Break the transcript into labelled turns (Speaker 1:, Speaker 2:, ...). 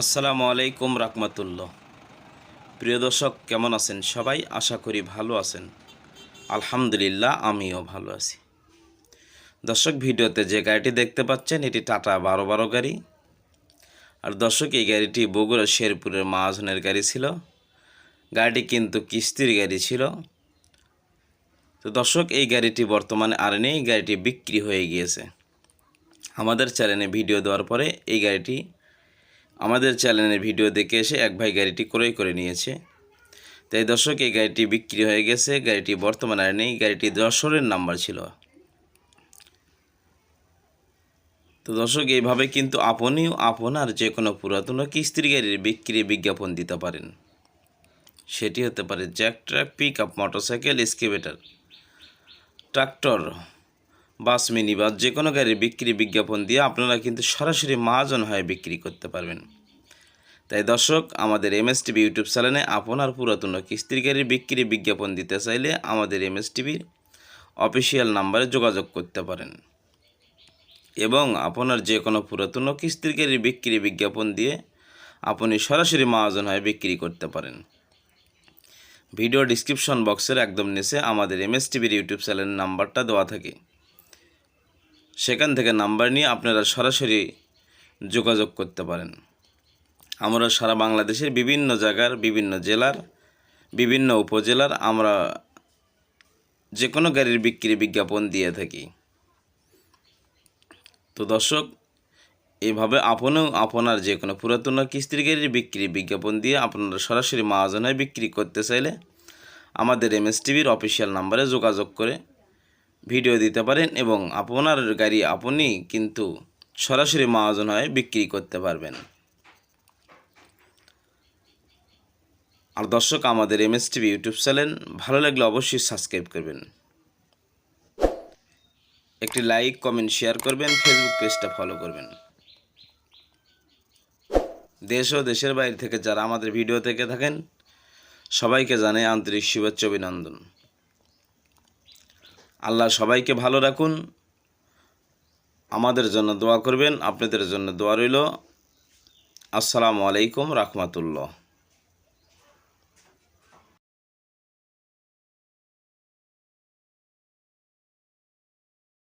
Speaker 1: আসসালামু আলাইকুম রাহমাতুল্লাহ। প্রিয় দর্শক, কেমন আছেন সবাই? আশা করি ভালো আছেন। আলহামদুলিল্লাহ, আমিও ভালো আছি। দর্শক, ভিডিওতে যে গাড়িটি দেখতে পাচ্ছেন, এটি টাটা বারো বারো গাড়ি। আর দর্শক, এই গাড়িটি বগুড়া শেরপুরের মহাজনের গাড়ি ছিল। গাড়িটি কিন্তু কিস্তির গাড়ি ছিল। তো দর্শক, এই গাড়িটি বর্তমানে আর নেই, গাড়িটি বিক্রি হয়ে গিয়েছে। আমাদের চ্যানেলে ভিডিও দেওয়ার পরে এই গাড়িটি আমাদের চ্যানেলের ভিডিও দেখে এসে এক ভাই গাড়িটি ক্রয় করে নিয়েছে। তাই দর্শক, এই গাড়িটি বিক্রি হয়ে গেছে। গাড়িটি বর্তমানে আর নেই। গাড়িটি যশোরের নাম্বার ছিল। তো দর্শক, এইভাবে কিন্তু আপনিও আপনার যে কোনো পুরাতন কিস্তির গাড়ির বিক্রি বিজ্ঞাপন দিতে পারেন। সেটি হতে পারে jack truck pickup motorcycle excavator tractor bus mini bus যে কোনো গাড়ির বিক্রি, বিজ্ঞাপন দিয়ে আপনারা কিন্তু সরাসরি মহাজন হয়ে বিক্রি করতে পারবেন। তাই দর্শক, আমাদের এম এস টিভি ইউটিউব চ্যানেলে আপনার পুরাতন কিস্তির গাড়ির বিক্রি, বিজ্ঞাপন দিতে চাইলে আমাদের এম এস টিভির অফিসিয়াল নাম্বারে যোগাযোগ করতে পারেন। এবং আপনার যে কোনো পুরাতন কিস্তির গাড়ির বিক্রি, বিজ্ঞাপন দিয়ে আপনি সরাসরি মহাজন হয়ে বিক্রি করতে পারেন। ভিডিও ডিসক্রিপশন বক্সের একদম নিচে আমাদের এম এস টিভির ইউটিউব চ্যানেলের নাম্বারটা দেওয়া থাকে। সেখান থেকে নাম্বার নিয়ে আপনারা সরাসরি যোগাযোগ করতে পারেন। আমরা সারা বাংলাদেশের বিভিন্ন জায়গার, বিভিন্ন জেলার, বিভিন্ন উপজেলার আমরা যে কোনো গাড়ির বিক্রি বিজ্ঞাপন দিয়ে থাকি। তো দর্শক এইভাবে আপনিও আপনার যে কোনো পুরাতন কিস্তির গাড়ির বিক্রি বিজ্ঞাপন দিয়ে আপনারা সরাসরি মহাজনায় বিক্রি করতে চাইলে আমাদের এম এস টিভির অফিসিয়াল নাম্বারে যোগাযোগ করে ভিডিও দিতে পারেন এবং আপনার গাড়ি আপনি কিন্তু সরাসরি মহাজন হয়ে বিক্রি করতে পারবেন। আর দর্শক, আমাদের M S TV YouTube channel ভালো লাগলে অবশ্যই সাবস্ক্রাইব করবেন। একটি লাইক, কমেন্ট, শেয়ার করবেন, ফেসবুক পেজটা ফলো করবেন। দেশ ও দেশের বাইরে থেকে যারা আমাদের ভিডিও থেকে থাকেন, সবাইকে জানাই আন্তরিক শুভেচ্ছা, অভিনন্দন। আল্লাহ সবাইকে ভালো রাখুন। আমাদের জন্য দোয়া করবেন, আপনাদের জন্য দোয়া রইল। আসসালামু আলাইকুম রাহমাতুল্লাহ।